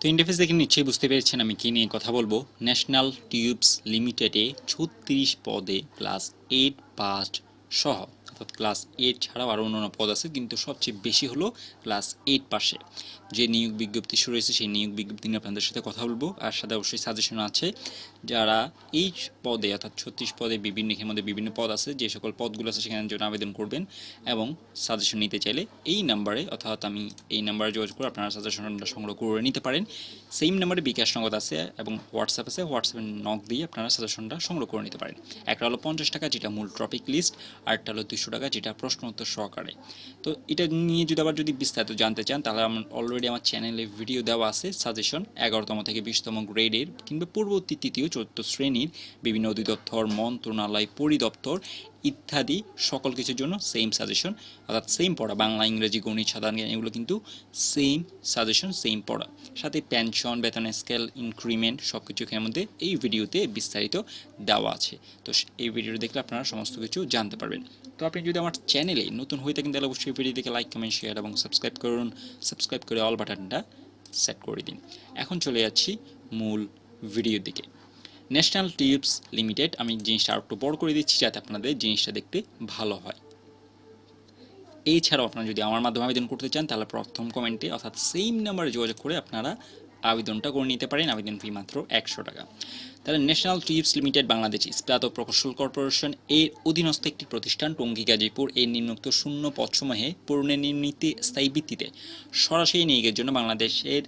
তো ইন্টারফেস দেখে নিশ্চয়ই বুঝতে পেরেছেন আমি কি নিয়ে কথা বলব। ন্যাশনাল টিউবস লিমিটেডে ছত্রিশ পদে ক্লাস এইট পাস্ট সহ। অর্থাৎ ক্লাস এইট ছাড়াও আরও অন্যান্য পদ আছে, কিন্তু সবচেয়ে বেশি হলো ক্লাস এইট পাশে। যে নিয়োগ বিজ্ঞপ্তি শুরু হয়েছে, সেই নিয়োগ বিজ্ঞপ্তি নিয়ে আপনাদের সাথে কথা বলব। আর সাথে অবশ্যই সাজেশন আছে, যারা এই পদে, অর্থাৎ ছত্রিশ পদে বিভিন্ন মধ্যে বিভিন্ন পদ আছে, যে সকল পদগুলো আছে, সেখানে জন্য আবেদন করবেন এবং সাজেশন নিতে চাইলে এই নাম্বারে অর্থাৎ আমি এই নাম্বারে যোগাযোগ করে আপনারা সাজেশনটা সংগ্রহ করে নিতে পারেন। সেম নাম্বারে বিকাশ নগদ আছে এবং হোয়াটসঅ্যাপ আছে হোয়াটসঅ্যাপে নক দিয়ে আপনারা সাজেশনটা সংগ্রহ করে নিতে পারেন। একটা হলো পঞ্চাশ টাকা, যেটা মূল টপিক লিস্ট আর একটা হলো দুশো টাকা, যেটা প্রশ্ন উত্তর সহকারে। তো এটা নিয়ে যদি আবার যদি বিস্তারিত জানতে চান, তাহলে আমার অলরেডি আমার চ্যানেলে ভিডিও দেওয়া আছে সাজেশন এগারোতম থেকে বিশতম গ্রেডের কিংবা পূর্ববর্তী তৃতীয়, চতুর্থ শ্রেণির বিভিন্ন অধিদপ্তর, মন্ত্রণালয়, পরিদপ্তর। ইত্যাদি সকল কিছুর জন্য সেম সাজেশন অর্থাৎ সেম পড়া, বাংলা, ইংরেজি, গণিত, সাধারণ জ্ঞান, এগুলো কিন্তু সেম সাজেশন সেম পড়া। সাথে পেনশন বেতন স্কেল ইনক্রিমেন্ট সব কিছু এখানের মধ্যে এই ভিডিওতে বিস্তারিত দেওয়া আছে। তো এই ভিডিওটি দেখলে আপনারা সমস্ত কিছু জানতে পারবেন। তো আপনি যদি আমার চ্যানেলে নতুন হয়ে থাকেন, তাহলে অবশ্যই ভিডিও দেখে লাইক কমেন্ট শেয়ার এবং সাবস্ক্রাইব করুন। সাবস্ক্রাইব করে অল বাটনটা সেট করে দিন। এখন চলে যাচ্ছি মূল ভিডিওর দিকে। ন্যাশনাল টিউবস লিমিটেড আমি জিনিসটা আর একটু বড় করে দিচ্ছি যাতে আপনাদের জিনিসটা দেখতে ভালো হয়। এছাড়াও আপনারা যদি আমার মাধ্যমে আবেদন করতে চান, তাহলে প্রথম কমেন্টে অর্থাৎ সেম নাম্বারে যোগাযোগ করে আপনারা আবেদনটা করে নিতে পারেন, আবেদন ফি মাত্র একশো টাকা। তাহলে ন্যাশনাল টিউবস লিমিটেড বাংলাদেশ ইস্পাত ও প্রকৌশল কর্পোরেশন এর অধীনস্থ একটি প্রতিষ্ঠান, টঙ্গী, গাজীপুর। এর নিম্নোক্ত শূন্য পদসমূহে পুনর্নির্মিত স্থায়ী ভিত্তিতে সরাসরি নিয়োগের জন্য বাংলাদেশের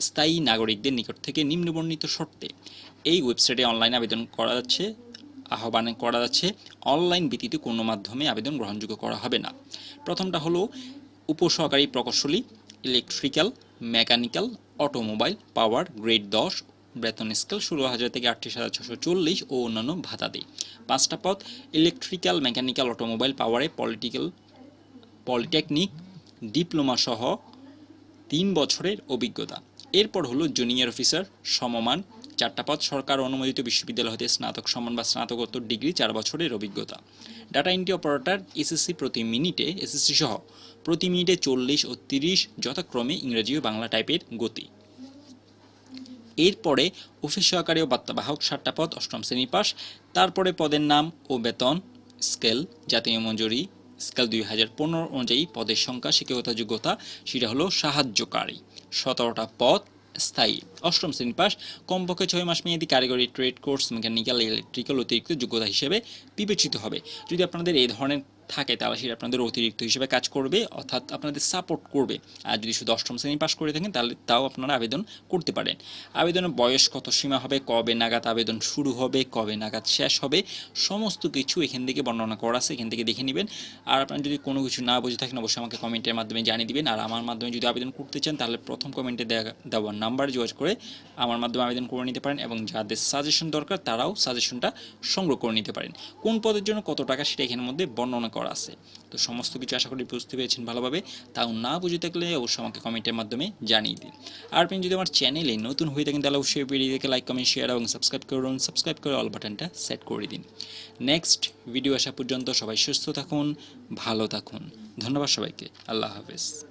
স্থায়ী নাগরিকদের নিকট থেকে নিম্নবর্ণিত শর্তে এই ওয়েবসাইটে অনলাইন আবেদন করা যাচ্ছে, আহ্বান করা যাচ্ছে, অনলাইন ভিত্তিতে কোনো মাধ্যমে আবেদন গ্রহণযোগ্য করা হবে না। প্রথমটা হলো উপসহকারী প্রকৌশলী, electrical, mechanical, automobile, power, grade দশ, বেতন স্কেল ষোলো হাজার থেকে আটত্রিশ হাজার ছশো চল্লিশ ও অন্যান্য ভাতা দেয়। পাঁচটা পথ ইলেকট্রিক্যাল, মেকানিক্যাল, অটোমোবাইল, পাওয়ারে পলিটিক্যাল, পলিটেকনিক, ডিপ্লোমা সহ তিন বছরের অভিজ্ঞতা। এরপর হলো জুনিয়র অফিসার সমমান। চারটা পদ সরকার অনুমোদিত বিশ্ববিদ্যালয় হতে স্নাতক সমান বা স্নাতকোত্তর ডিগ্রি চার বছরের অভিজ্ঞতা। ডাটা এন্ট্রি অপারেটর এসএসসি প্রতি মিনিটে এসএসসি সহ প্রতি মিনিটে চল্লিশ ও তিরিশ যথাক্রমে ইংরেজি ও বাংলা টাইপের গতি। এরপরে অফিস সহকারী ও বার্তাবাহক সাতটা পদ অষ্টম শ্রেণি পাস তারপরে পদের নাম ও বেতন স্কেল জাতীয় মঞ্জুরি স্কেল দুই হাজার পনেরো অনুযায়ী পদের সংখ্যা শিক্ষকতা যোগ্যতা সেটা হলো সাহায্যকারী। সতেরোটা পদ, স্থায়ী। অষ্টম শ্রেণি পাস কমপক্ষে ছয় মাস মেয়াদি কারিগরি ট্রেড কোর্স, মেকানিক্যাল, ইলেকট্রিক্যাল অতিরিক্ত যোগ্যতা হিসেবে বিবেচিত হবে। যদি আপনাদের এই ধরনের থাকে তাহলে সেটা আপনাদের অতিরিক্ত হিসেবে কাজ করবে, অর্থাৎ আপনাদের সাপোর্ট করবে। আর যদি শুধু অষ্টম শ্রেণি পাশ করে থাকেন, তাহলে তাও আপনারা আবেদন করতে পারেন। আবেদনের বয়স কত, সীমা হবে, কবে নাগাদ আবেদন শুরু হবে, কবে নাগাদ শেষ হবে, সমস্ত কিছু এখান থেকে বর্ণনা করা আছে, এখান থেকে দেখে নেবেন। আর আপনারা যদি কোনো কিছু না বুঝে থাকেন, অবশ্যই আমাকে কমেন্টের মাধ্যমে জানিয়ে দিবেন। আর আমার মাধ্যমে যদি আবেদন করতে চান, তাহলে প্রথম কমেন্টে দেওয়া নাম্বারে যোগাযোগ করে আমার মাধ্যমে আবেদন করে নিতে পারেন এবং যাদের সাজেশন দরকার, তারাও সাজেশনটা সংগ্রহ করে নিতে পারেন। কোন পদের জন্য কত টাকা, সেটা এখানের মধ্যে বর্ণনা করা আছে। তো সমস্ত কিছু আশা করি বুঝতে পেরেছেন ভালোভাবে। তাও না বুঝে থাকলে অবশ্যই আমাকে কমেন্টের মাধ্যমে জানিয়ে দিন। আর আপনি যদি আমার চ্যানেলে নতুন হয়ে থাকেন, তাহলে অবশ্যই ভিডিওকে লাইক কমেন্ট শেয়ার এবং সাবস্ক্রাইব করুন। সাবস্ক্রাইব করে অল বাটনটা সেট করে দিন। নেক্সট ভিডিও আসা পর্যন্ত সবাই সুস্থ থাকুন, ভালো থাকুন। ধন্যবাদ সবাইকে। আল্লাহ হাফেজ।